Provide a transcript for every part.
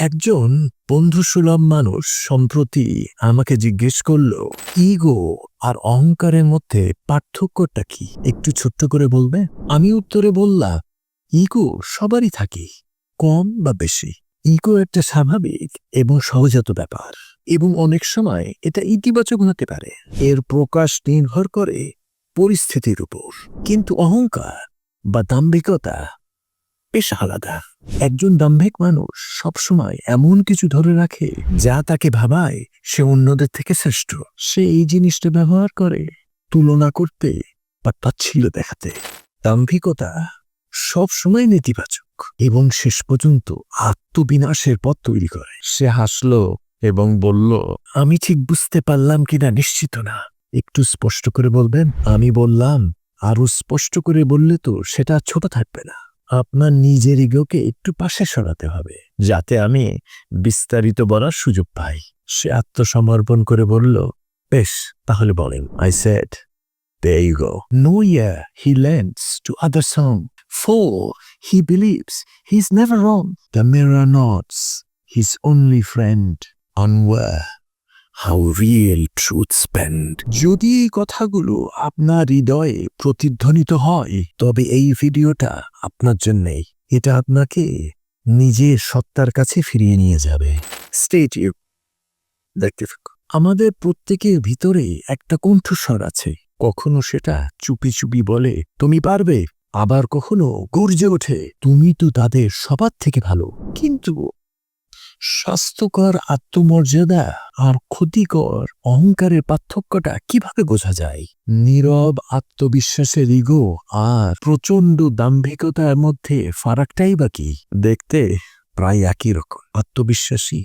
একজন বন্ধুসুলভ মানুষ সম্প্রতি আমাকে জিজ্ঞেস করল, ইগো আর অহংকারের মধ্যে পার্থক্যটা কি? একটু ছোট্ট করে বলবে? আমি উত্তরে বললাম, ইগো সবারই থাকে, কম বা বেশি। ইগো একটা স্বাভাবিক এবং সহজাত ব্যাপার এবং অনেক সময় এটা ইতিবাচক হতে পারে। এর প্রকাশ নির্ভর করে পরিস্থিতির উপর। কিন্তু অহংকার বা দাম্ভিকতা বেশ আলাদা। একজন দাম্ভিক মানুষ সবসময় এমন কিছু ধরে রাখে যা তাকে ভাবায় সে অন্যদের থেকে শ্রেষ্ঠ। সে এই জিনিসটা ব্যবহার করে, তুলনা করতে বা তাচ্ছিল্য দেখাতে। দাম্ভিকতা সবসময় নেতিবাচক এবং শেষ পর্যন্ত আত্মবিনাশের পথ তৈরি করে। সে হাসল এবং বলল, আমি ঠিক বুঝতে পারলাম কিনা নিশ্চিত না। একটু স্পষ্ট করে বলবেন, আমি বললাম, আরও স্পষ্ট করে বললে তো সেটা ছোট থাকবে না। আপনার নিজের ইগোকে একটু পাশে সরাতে হবে যাতে আমি বিস্তারিত বলার সুযোগ পাই সে আত্মসমর্পণ করে বলল বেশ তাহলে বলেন I said There you go. No year he lends to other song. For he believes he's never wrong. The mirror nods, his only friend. Unaware how real truth spend. যদি এই কথাগুলো আপনার হৃদয়ে প্রতিধ্বনিত হয় তবে এই ভিডিওটা আপনার জন্যেই। এটা আপনাকে নিজের সত্তার কাছে ফিরিয়ে নিয়ে যাবে। স্টেট ইউ দেখতে। আমাদের প্রত্যেকের ভিতরে একটা কণ্ঠস্বর আছে। কখনো সেটা চুপি চুপি বলে তুমি পারবে। আবার কখনো গর্জে ওঠে তুমি তো তাদের সবার থেকে ভালো। কিন্তু স্বাস্থ্যকর, আত্মমর্যাদা আর ক্ষতিকর অহংকারের পার্থক্যটা কীভাবে বোঝা যায়? নীরব আত্মবিশ্বাসের ইগো আর প্রচণ্ড দাম্ভিকতার মধ্যে ফারাকটাই বা কি? দেখতে প্রায় একই রকম। আত্মবিশ্বাসী,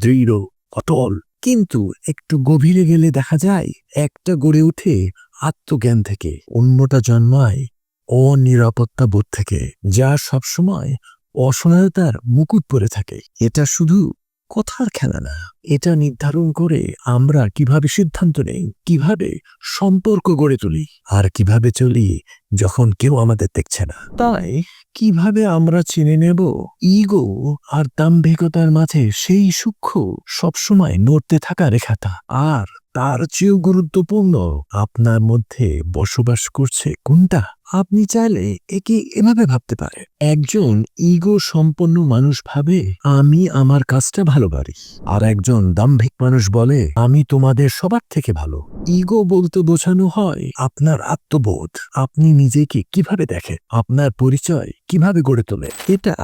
দৃঢ়, অটল। কিন্তু একটু গভীরে গেলে দেখা যায় একটা গড়ে ওঠে আত্মজ্ঞান থেকে, অন্যটা জন্মায় অনিরাপত্তা বোধ থেকে, যা সবসময় অসহায়তার মুকুট পরে থাকে। এটা শুধু কথার খেলা না। এটা নির্ধারণ করে আমরা কীভাবে সিদ্ধান্ত নেই, কীভাবে সম্পর্ক গড়ে তুলি আর কীভাবে চলি যখন কেউ আমাদের দেখছে না। তাই কীভাবে আমরা চিনে নেব ইগো আর দাম্ভিকতার মাঝে সেই সূক্ষ্ম, সবসময় নড়তে থাকা রেখাটা? আর তার চেয়েও গুরুত্বপূর্ণ, আপনার মধ্যে বসবাস করছে কোনটা? আপনি চাইলে একে এভাবে ভাবতে পারে একজন ইগো সম্পন্ন মানুষ ভাবে, আমি আমার কাজটা ভালো পারি। আর একজন দাম্ভিক মানুষ বলে, আমি তোমাদের সবার থেকে ভালো। ইগো বলতে বোঝানো হয়, আপনার আত্মবোধ, আপনি নিজেকে কীভাবে দেখেন? আপনার পরিচয় কীভাবে গড়ে তোলে? এটা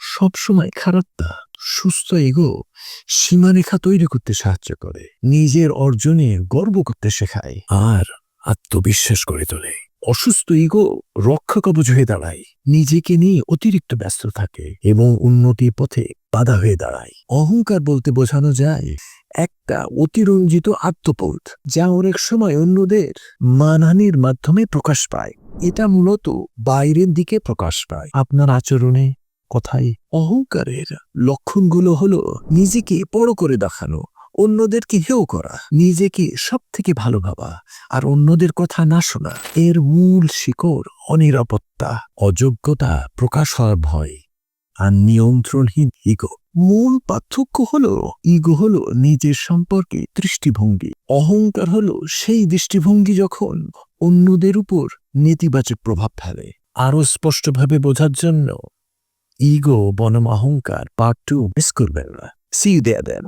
সবসময় খারাপ না। সুস্থ ইগো সীমারেখা তৈরি করতে সাহায্য করে, নিজের অর্জনে গর্ব করতে শেখায়, আর আত্মবিশ্বাস করে তোলে। অসুস্থ ইগো রক্ষা কবচ হয়ে দাঁড়ায়। নিজেকে নিয়ে অতিরিক্ত ব্যস্ত থাকে এবং উন্নতির পথে বাধা হয়ে দাঁড়ায়। অহংকার বলতে বোঝানো যায় একটা অতিরঞ্জিত আত্মবোধ, যা অনেক সময় অন্যদের মানহানির মাধ্যমে প্রকাশ পায়। এটা মূলত বাইরের দিকে প্রকাশ পায়। আপনার আচরণে কথায় অহংকারের লক্ষণগুলো হলো নিজেকে বড় করে দেখানো অন্যদেরকে হেও করা? নিজেকে সব থেকে ভালো ভাবা আর অন্যদের কথা না শোনা এর মূল শিকড় অনিরাপত্তা, অযোগ্যতা প্রকাশ হওয়ার ভয় আর নিয়ন্ত্রণহীন ইগো। মূল পার্থক্য হলো, ইগো হলো নিজের সম্পর্কে দৃষ্টিভঙ্গি। অহংকার হলো সেই দৃষ্টিভঙ্গি যখন অন্যদের উপর নেতিবাচক প্রভাব ফেলে। আরও স্পষ্টভাবে বোঝার জন্য, ইগো বনম অহংকার পার্ট টু মিস করবেন না। সি দেয়া দেন